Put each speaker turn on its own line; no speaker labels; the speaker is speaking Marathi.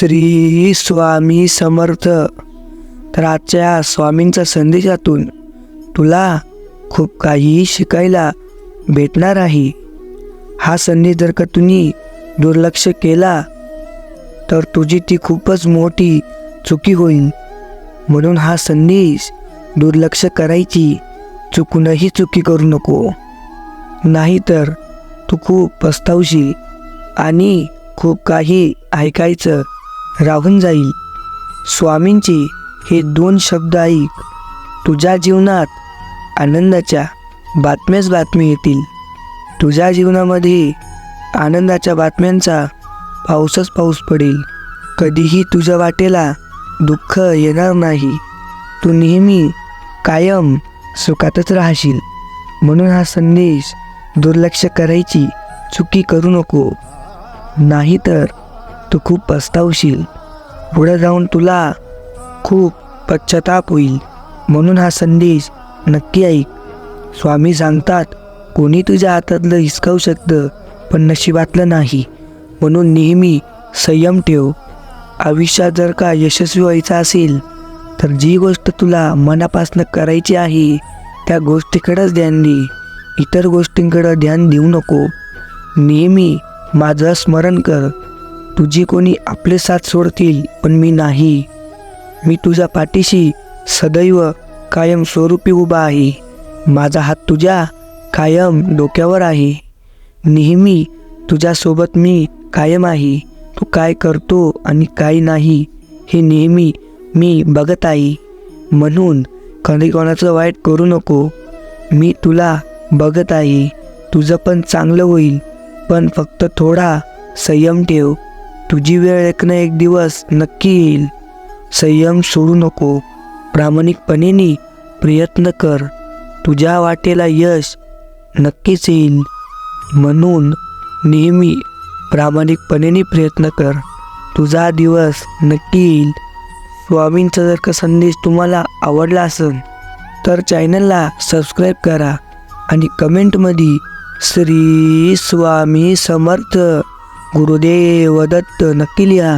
श्री स्वामी समर्थ. तर आजच्या स्वामींच्या संदेशातून तुला खूप काही शिकायला भेटणार आहे. हा संदेश जर का तुम्ही दुर्लक्ष केला तर तुझी ती खूपच मोठी चुकी होईल. म्हणून हा संदेश दुर्लक्ष करायची चुकूनही चुकी करू नको. नाहीतर तू खूप पस्तावशील आणि खूप काही ऐकायचं राहून जाईल. स्वामींचे हे दोन शब्द ऐक. तुझ्या जीवनात आनंदाच्या बातम्याच बातमी येतील. तुझ्या जीवनामध्ये आनंदाच्या बातम्यांचा पाऊसच पाऊस पडेल. कधीही तुझ्या वाटेला दुःख येणार नाही. तू नेहमी कायम सुखातच राहशील. म्हणून हा संदेश दुर्लक्ष करायची चुकी करू नको. नाहीतर तू खूप पस्तावशील. पुढे जाऊन तुला खूप पश्चाताप होईल. म्हणून हा संदेश नक्की ऐक. स्वामी सांगतात कोणी तुझ्या हातातलं हिसकावू शकतं पण नशिबातलं नाही. म्हणून नेहमी संयम ठेव. आयुष्यात जर का यशस्वी व्हायचं असेल तर जी गोष्ट तुला मनापासनं करायची आहे त्या गोष्टीकडेच ध्यान दे. इतर गोष्टींकडं ध्यान देऊ नको. नेहमी माझं स्मरण कर. तुझी कोणी आपले साथ सोडतील पण मी नाही. मी तुझ्या पाठीशी सदैव कायम स्वरूपी उभा आहे. माझा हात तुझ्या कायम डोक्यावर आहे. नेहमी तुझ्यासोबत मी कायम आहे. तू काय करतो आणि काय नाही हे नेहमी मी बघत आहे. म्हणून कधी कोणाचं वाईट करू नको. मी तुला बघत आहे. तुझं पण चांगलं होईल पण फक्त थोडा संयम ठेव. तुझी वेळ एक ना एक दिवस नक्की येईल. संयम सोडू नको. प्रामाणिकपणेने प्रयत्न कर. तुझ्या वाटेला यश नक्कीच येईल. म्हणून नेहमी प्रामाणिकपणेने प्रयत्न कर. तुझा दिवस नक्की येईल. स्वामींचा जर का संदेश तुम्हाला आवडला असेल तर चॅनलला सबस्क्राईब करा आणि कमेंटमध्ये श्री स्वामी समर्थ गुरुदेव दत्त नक्की लिहा.